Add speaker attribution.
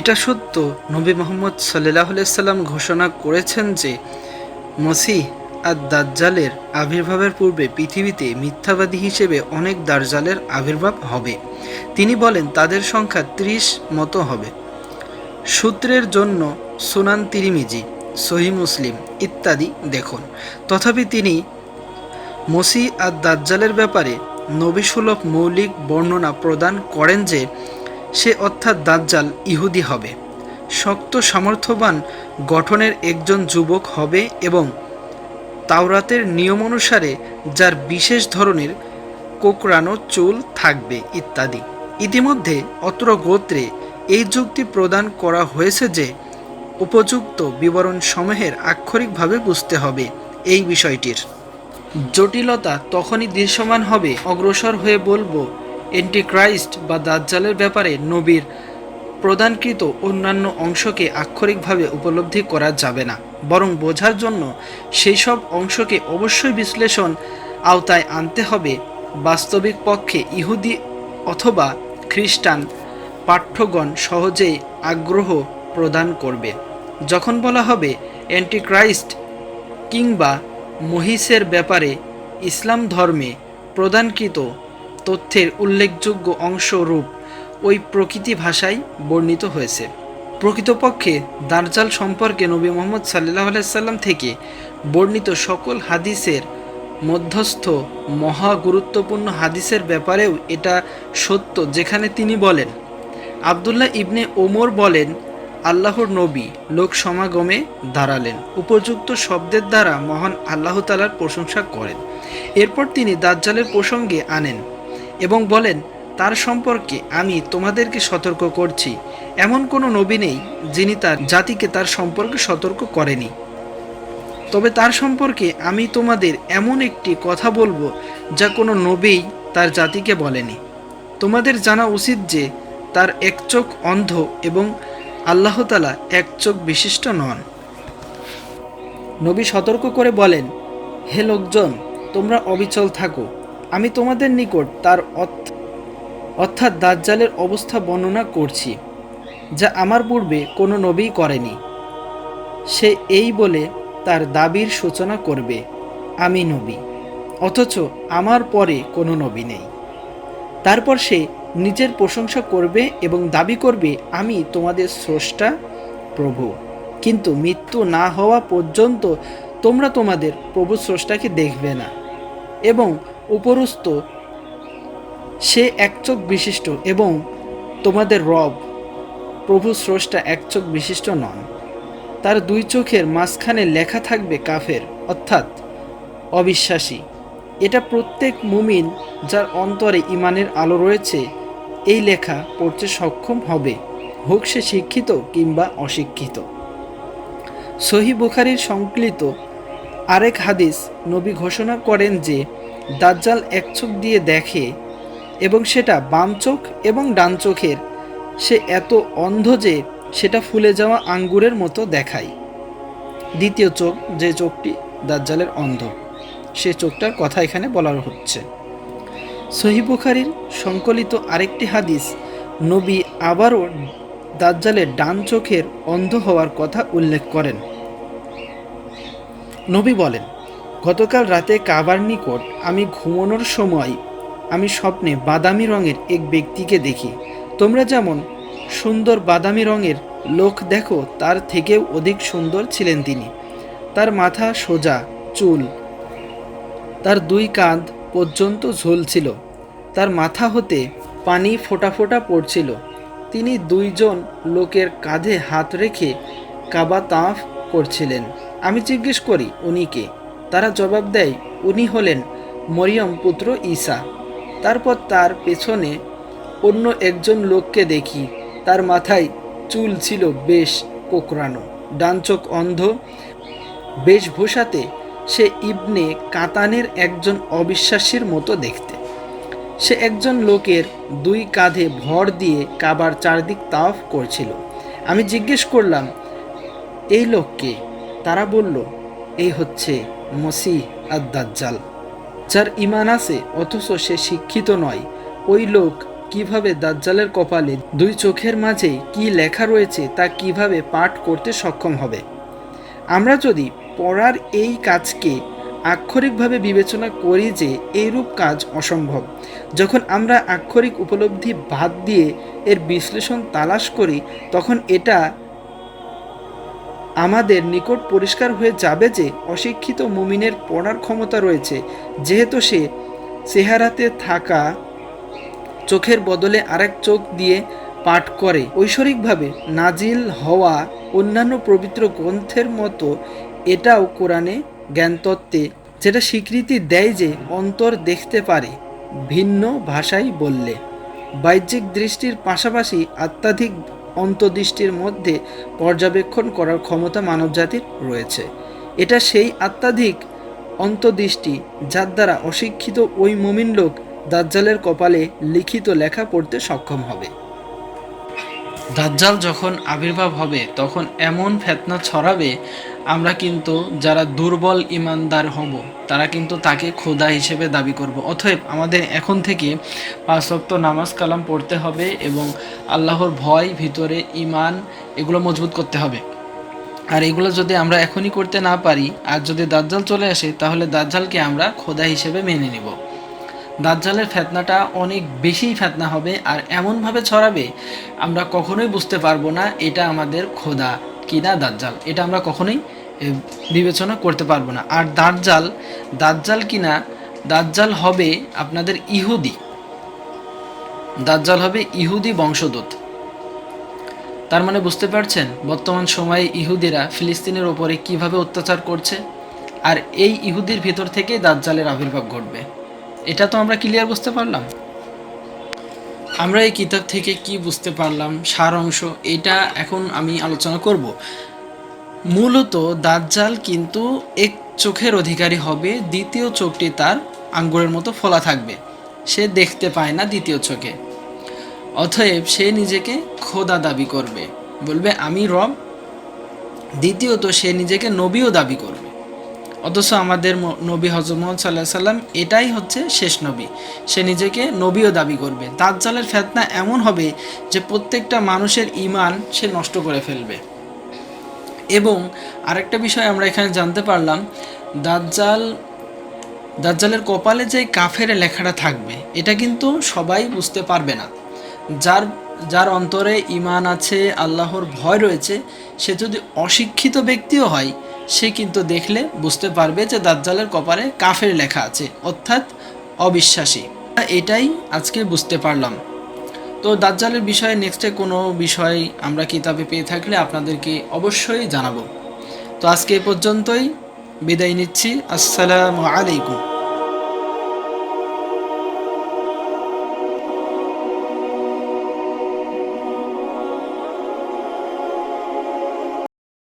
Speaker 1: এটা সত্য। নবী মোহাম্মদ সাল্লাহ সাল্লাম ঘোষণা করেছেন যে, মসিহ আর দাজ্জালের আবির্ভাবের পূর্বে পৃথিবীতে মিথ্যাবাদী হিসেবে অনেক দার্জালের আবির্ভাব হবে। তিনি বলেন, তাদের সংখ্যা ত্রিশ মতো হবে। সূত্রের জন্য সুনান তিরিমিজি, সহি মুসলিম ইত্যাদি দেখুন। তথাপি তিনি মসি আর দাজ্জালের ব্যাপারে নবিসুলভ মৌলিক বর্ণনা প্রদান করেন যে সে অর্থাৎ দাজ্জাল ইহুদি হবে। শক্ত সামর্থ্যবান গঠনের একজন যুবক হবে এবং তাওরাতের নিয়ম অনুসারে যার বিশেষ ধরনের কোকড়ানো চুল থাকবে ইত্যাদি। ইতিমধ্যে অত্র গোত্রে এই যুক্তি প্রদান করা হয়েছে যে উপযুক্ত বিবরণ সমূহের আক্ষরিকভাবে বুঝতে হবে এই বিষয়টির। জটিলতা তখনই দৃশ্যমান হবে, অগ্রসর হয়ে বলব এন্টিক্রাইস্ট বা দাজ্জালের ব্যাপারে নবীর প্রদানকৃত অন্যান্য অংশকে আক্ষরিকভাবে উপলব্ধি করা যাবে না, বরং বোঝার জন্য সেই সব অংশকে অবশ্যই বিশ্লেষণ আওতায় আনতে হবে। বাস্তবিক পক্ষে ইহুদি অথবা খ্রিস্টান পাঠ্যগণ সহজেই আগ্রহ প্রদান করবে। যখন বলা হবে অ্যান্টিক্রাইস্ট কিংবা মহিষের ব্যাপারে ইসলাম ধর্মে প্রদানকৃত তথ্যের উল্লেখযোগ্য অংশরূপ ওই প্রকৃতি ভাষায় বর্ণিত হয়েছে। প্রকৃতপক্ষে দার্জাল সম্পর্কে নবী মোহাম্মদ সাল্লাহ সাল্লাম থেকে বর্ণিত সকল হাদিসের মধ্যস্থ মহা গুরুত্বপূর্ণ হাদিসের ব্যাপারেও এটা সত্য, যেখানে তিনি বলেন, আবদুল্লাহ ইবনে ওমর বলেন, আল্লাহর নবী লোক সমাগমে দাঁড়ালেন। উপযুক্ত শব্দের দ্বারা মহান আল্লাহ তালার প্রশংসা করেন। এরপর তিনি দাজ্জালের প্রসঙ্গে আনেন এবং বলেন, তার সম্পর্কে আমি তোমাদেরকে সতর্ক করছি। এমন কোনো নবী নেই যিনি তার জাতিকে তার সম্পর্কে সতর্ক করেনি। তবে তার সম্পর্কে আমি তোমাদের এমন একটি কথা বলব যা কোনো নবীই তার জাতিকে বলেনি। তোমাদের জানা উচিত যে তার এক চোখ অন্ধ এবং আল্লাহ তালা এক চোখ বিশিষ্ট নন। নবী সতর্ক করে বলেন, হে লোকজন, তোমরা অবিচল থাকো। আমি তোমাদের নিকট তার অর্থ- অর্থাৎ দাজ্জালের অবস্থা বর্ণনা করছি, যা আমার পূর্বে কোনো নবী করেনি। সে এই বলে তার দাবির সূচনা করবে, আমি নবী, অথচ আমার পরে কোনো নবী নেই। তারপর সে নিজের প্রশংসা করবে এবং দাবি করবে, আমি তোমাদের স্রষ্টা, প্রভু। কিন্তু মৃত্যু না হওয়া পর্যন্ত তোমরা তোমাদের প্রভু স্রষ্টাকে দেখবে না। এবং উপরস্থ। সে একচোখ বিশিষ্ট এবং তোমাদের রব, প্রভু স্রষ্টা একচোখ বিশিষ্ট নন। তার দুই চোখের মাঝখানে লেখা থাকবে কাফের, অর্থাৎ অবিশ্বাসী। এটা প্রত্যেক মুমিন যার অন্তরে ইমানের আলো রয়েছে, এই লেখা পড়তে সক্ষম হবে, হোক সে শিক্ষিত কিংবা অশিক্ষিত। সহি বুখারির সংকলিত আরেক হাদিস নবী ঘোষণা করেন যে, দাজ্জাল এক চোখ দিয়ে দেখে এবং সেটা বাম চোখ এবং ডান চোখের। সে এত অন্ধ যে, সেটা ফুলে যাওয়া আঙ্গুরের মতো দেখায়। দ্বিতীয় চোখ, যে চোখটি দাজ্জালের অন্ধ, সে চোখটার কথা এখানে বলা হচ্ছে। সহি বুখারির সংকলিত আরেকটি হাদিস, নবী আবারও দাজ্জালের ডান চোখের অন্ধ হওয়ার কথা উল্লেখ করেন। নবী বলেন, গতকাল রাতে কাবার নিকট আমি ঘুমানোর সময় আমি স্বপ্নে বাদামি রঙের এক ব্যক্তিকে দেখি। তোমরা যেমন সুন্দর বাদামি রঙের লোক দেখো, তার থেকেও অধিক সুন্দর ছিলেন তিনি। তার মাথা সোজা, চুল, তার দুই কাঁধ পর্যন্ত ঝুলছিল। তার মাথা হতে পানি ফোঁটা ফোঁটা পড়ছিল। তিনি দুইজন লোকের কাঁধে হাত রেখে কাবা তাঁফ করছিলেন। আমি জিজ্ঞেস করি, উনি কে? তারা জবাব দেয়, উনি হলেন মরিয়ম পুত্র ঈসা। তারপর তার পেছনে অন্য একজন লোককে দেখি। তার মাথায় চুল ছিল বেশ কোকড়ানো, ডান চোখ অন্ধ। বেশভূষাতে সে ইবনে কাতানের একজন অবিশ্বাসীর মতো দেখতে। সে একজন লোকের দুই কাঁধে ভর দিয়ে কাবার চারদিক তাওয়াফ করছিল। আমি জিজ্ঞেস করলাম, এই লোককে তারা বলল, এই হচ্ছে মসি আদ দাজ্জাল যার ইমান আছে, অথচ সে শিক্ষিত নয়। ওই লোক কীভাবে দাজ্জালের কপালে দুই চোখের মাঝে কি লেখা রয়েছে তা কীভাবে পাঠ করতে সক্ষম হবে? আমরা যদি পড়ার এই কাজকে আক্ষরিকভাবে বিবেচনা করি যে এইরূপ কাজ অসম্ভব, যখন আমরা আক্ষরিক উপলব্ধি বাদ দিয়ে এর বিশ্লেষণ তালাশ করি, তখন এটা আমাদের নিকট পরিষ্কার হয়ে যাবে যে অশিক্ষিত মুমিনের পড়ার ক্ষমতা রয়েছে। যেহেতু সে চেহারাতে থাকা চোখের বদলে আরেক চোখ দিয়ে পাঠ করে। ঐশ্বরিকভাবে নাজিল হওয়া অন্যান্য পবিত্র গ্রন্থের মতো এটাও কোরআনে জ্ঞানতত্ত্বে, যেটা স্বীকৃতি দেয় যে অন্তর দেখতে পারে, ভিন্ন ভাষায় বললে। বাহ্যিক দৃষ্টির পাশাপাশি আত্মাধিক অন্তদৃষ্টির মধ্যে পর্যবেক্ষণ করার ক্ষমতা মানবজাতির রয়েছে। এটা সেই আত্মাধিক অন্তদৃষ্টি যার দ্বারা অশিক্ষিত ওই মুমিন লোক দাজ্জালের কপালে লিখিত লেখা পড়তে সক্ষম হবে। দাজ্জাল যখন আবির্ভাব হবে, তখন এমন ফেতনা ছড়াবে আমরা কিন্তু যারা দুর্বল ইমানদার হব, তারা কিন্তু তাকে খোদা হিসেবে দাবি করব। অতএব আমাদের এখন থেকে পাঁচ ওয়াক্ত নামাজ কালাম পড়তে হবে এবং আল্লাহর ভয় ভিতরে ইমান এগুলো মজবুত করতে হবে। আর এগুলো যদি আমরা এখনই করতে না পারি, আর যদি দাজ্জাল চলে আসে, তাহলে দাজ্জালকে আমরা খোদা হিসেবে মেনে নিব। দাজ্জালের ফেতনাটা অনেক বেশি ফেতনা হবে, আর এমনভাবে ছড়াবে, আমরা কখনোই বুঝতে পারব না এটা আমাদের খোদা কিনা দাজ্জাল। এটা আমরা কখনোই বিবেচনা করতে পারব না। আর দাজ্জাল দাজ্জাল কিনা? দাজ্জাল হবে আপনাদের ইহুদি। দাজ্জাল হবে ইহুদি বংশদূত। তার মানে বুঝতে পারছেন? বর্তমান সময়ে ইহুদিরা ফিলিস্তিনের ওপরে কীভাবে অত্যাচার করছে? আর এই ইহুদির ভিতর থেকেই দাজ্জালের আবির্ভাব ঘটবে। এটা তো আমরা ক্লিয়ার বুঝতে পারলাম। আমরা এই কিতাব থেকে কি বুঝতে পারলাম? সার অংশ এটা এখন আমি আলোচনা করব। মূলত দাজ্জাল কিন্তু এক চোখের অধিকারী হবে, দ্বিতীয় চোখটি তার আঙ্গুরের মতো ফোলা থাকবে। সে দেখতে পায় না দ্বিতীয় চোখে। অতএব সে নিজেকে খোদা দাবি করবে। বলবে, আমি রব। দ্বিতীয়ত, সে নিজেকে নবীও দাবি করবে। অথচ আমাদের নবী হজরত মোহাম্মদ সাল্লাহ সাল্লাম এটাই হচ্ছে শেষ নবী। সে নিজেকে নবীও দাবি করবে। দাজ্জালের ফেতনা এমন হবে যে প্রত্যেকটা মানুষের ইমান সে নষ্ট করে ফেলবে। এবং আরেকটা বিষয় আমরা এখানে জানতে পারলাম, দাজ্জাল, দাজ্জালের কপালে যে কাফের লেখাটা থাকবে, এটা কিন্তু সবাই বুঝতে পারবে না। যার যার অন্তরে ইমান আছে, আল্লাহর ভয় রয়েছে, সে যদি অশিক্ষিত ব্যক্তিও হয়, সে কিন্তু দেখলে বুঝতে পারবে যে দাজ্জালের কপালে কাফের লেখা আছে, অর্থাৎ অবিশ্বাসী। এটাই আজকে বুঝতে পারলাম। তো দাজ্জালের বিষয়ে নেক্সটে কোনো বিষয় আমরা কিতাবে পেয়ে থাকলে আপনাদেরকে অবশ্যই জানাব। তো আজকে এ পর্যন্তই, বিদায় নিচ্ছি। আসসালামু আলাইকুম।